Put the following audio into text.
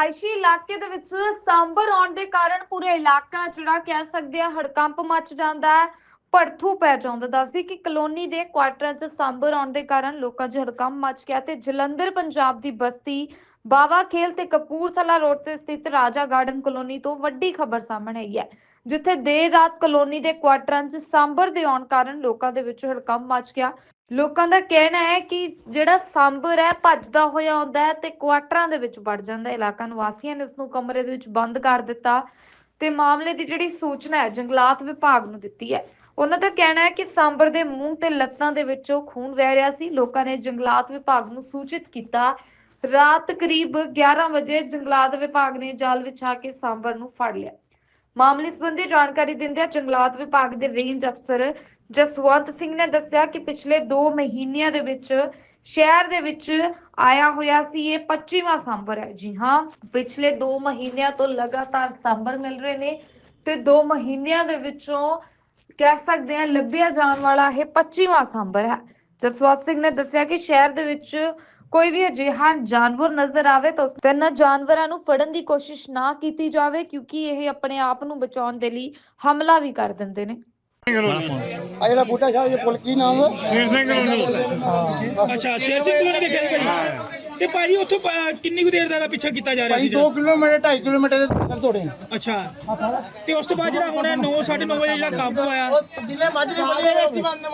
ਰਿਹਾਇਸ਼ੀ ਇਲਾਕੇ ਦੇ ਵਿੱਚ ਸਾਂਬਰ ਆਉਣ ਦੇ ਕਾਰਨ ਪੂਰਾ ਇਲਾਕਾ ਜਿਹੜਾ ਕਹਿ ਸਕਦੇ ਆ ਹੜਕੰਪ ਮਚ ਜਾਂਦਾ ਹੈ, ਭੜਥੂ ਪੈ ਜਾਂਦਾ। ਦੱਸਦੀ ਕਿ ਕਲੋਨੀ ਦੇ ਕੁਆਟਰਾਂ 'ਚ ਸਾਂਬਰ ਆਉਣ ਦੇ ਕਾਰਨ ਲੋਕਾਂ 'ਚ ਹੜਕੰਪ ਮਚ ਗਿਆ ਤੇ ਜਲੰਧਰ ਪੰਜਾਬ ਦੀ ਬਸਤੀ, ਬਾਵਾ ਖੇਲ ਤੇ ਕਪੂਰਥਲਾ ਰੋਡ ਤੇ ਸਥਿਤ ਰਾਜਾ ਗਾਰਡਨ ਕਲੋਨੀ ਤੋਂ ਵੱਡੀ ਖਬਰ ਸਾਹਮਣੇ ਆਈ ਹੈ, ਜਿੱਥੇ ਦੇਰ ਰਾਤ ਕਲੋਨੀ ਦੇ ਕੁਆਟਰਾਂ 'ਚ ਸਾਂਬਰ ਦੇ ਆਉਣ ਕਾਰਨ ਲੋਕਾਂ ਦੇ ਵਿੱਚ ਹੜਕੰਪ ਮਚ ਗਿਆ। ਲੋਕਾਂ ਦਾ ਕਹਿਣਾ ਹੈ ਕਿ ਜਿਹੜਾ ਸਾਂਬਰ ਹੈ ਭੱਜਦਾ ਹੋਇਆ ਆਉਂਦਾ ਹੈ ਤੇ ਕੁਆਟਰਾਂ ਦੇ ਵਿੱਚ ਵੜ ਜਾਂਦਾ ਇਲਾਕਾ ਨਿਵਾਸੀਆਂ ਨੇ ਉਸ ਨੂੰ ਕਮਰੇ ਦੇ ਵਿੱਚ ਬੰਦ ਕਰ ਦਿੱਤਾ ਤੇ ਮਾਮਲੇ ਦੀ ਜਿਹੜੀ ਸੂਚਨਾ ਹੈ, ਜੰਗਲਾਤ ਵਿਭਾਗ ਨੂੰ ਦਿੱਤੀ ਹੈ। ਉਹਨਾਂ ਦਾ ਕਹਿਣਾ ਹੈ ਕਿ ਸਾਂਬਰ ਦੇ ਮੂੰਹ ਤੇ ਲੱਤਾਂ ਦੇ ਵਿੱਚੋਂ ਖੂਨ ਵਹਿ ਰਿਹਾ ਸੀ। ਲੋਕਾਂ ਨੇ ਜੰਗਲਾਤ ਵਿਭਾਗ ਨੂੰ ਸੂਚਿਤ ਕੀਤਾ, ਰਾਤ ਕਰੀਬ 11 ਵਜੇ ਜੰਗਲਾਤ ਵਿਭਾਗ ਨੇ ਜਾਲ ਵਿਛਾ ਕੇ ਸਾਂਬਰ ਨੂੰ ਫੜ ਲਿਆ। ਮਾਮਲੇ ਸੰਬੰਧੀ ਜਾਣਕਾਰੀ ਦਿੰਦਿਆਂ ਜੰਗਲਾਤ ਵਿਭਾਗ ਦੇ ਰੇਂਜ ਅਫਸਰ ਜਸਵੰਤ ਸਿੰਘ ਨੇ ਦੱਸਿਆ ਕਿ ਪਿਛਲੇ 2 ਮਹੀਨਿਆਂ ਦੇ ਵਿੱਚ ਸ਼ਹਿਰ ਦੇ ਵਿੱਚ ਆਇਆ ਹੋਇਆ ਸੀ, ਇਹ 25ਵਾਂ ਸਾਂਬਰ ਹੈ। ਜੀ ਹਾਂ, ਪਿਛਲੇ 2 ਮਹੀਨਿਆਂ ਤੋਂ ਲਗਾਤਾਰ ਸਾਂਬਰ ਮਿਲ ਰਹੇ ਨੇ ਤੇ 2 ਮਹੀਨਿਆਂ ਦੇ ਵਿੱਚੋਂ ਕਹਿ ਸਕਦੇ ਹਾਂ, ਲੱਭਿਆ ਜਾਣ ਵਾਲਾ ਇਹ 25ਵਾਂ ਸਾਂਬਰ ਹੈ। ਜਸਵੰਤ ਸਿੰਘ ਨੇ ਦੱਸਿਆ ਕਿ ਸ਼ਹਿਰ ਦੇ ਵਿੱਚ ਕੋਈ ਵੀ ਅਜਿਹਾ ਜਾਨਵਰ ਨਜ਼ਰ ਆਵੇ ਤਾਂ ਉਸ ਤੇ ਇਹਨਾਂ ਜਾਨਵਰਾਂ ਨੂੰ ਫੜਨ ਦੀ ਕੋਸ਼ਿਸ਼ ਨਾ ਕੀਤੀ ਜਾਵੇ ਕਿਉਂਕਿ ਇਹ ਆਪਣੇ ਆਪ ਨੂੰ ਬਚਾਉਣ ਦੇ ਲਈ ਹਮਲਾ ਵੀ ਕਰ ਦਿੰਦੇ ਨੇ। ਆ ਜਿਹੜਾ ਬੂਟਾ ਸ਼ਾਹ ਇਹ ਪੁੱਲ ਕੀ ਨਾਮ ਹੈ? ਸ਼ੇਰ ਸਿੰਘ ਕਲੋਨੀ। ਅੱਛਾ ਸ਼ੇਰ ਸਿੰਘ ਕੋਲ ਦੇਖਿਆ ਜੀ ਭਾਈ। ਤੇ ਭਾਈ ਉੱਥੋਂ ਕਿੰਨੀ ਕੁ ਦੇਰ ਦਾ ਪਿੱਛਾ ਕੀਤਾ ਜਾ ਰਿਹਾ ਭਾਈ ਸੀ 2 ਕਿਲੋਮੀਟਰ 2.5 ਕਿਲੋਮੀਟਰ ਦੇ ਅੰਦਰ ਤੋੜੇ ਅੱਛਾ। ਤੇ ਉਸ ਤੋਂ ਬਾਅਦ ਜਿਹੜਾ ਹੁਣ 9 9:30 ਵਜੇ ਜਿਹੜਾ ਕਾਬੂ ਆਇਆ। ਜਿੰਨੇ ਮੱਝ ਦੇ ਬੋਲੇ ਵਿੱਚ ਬੰਦ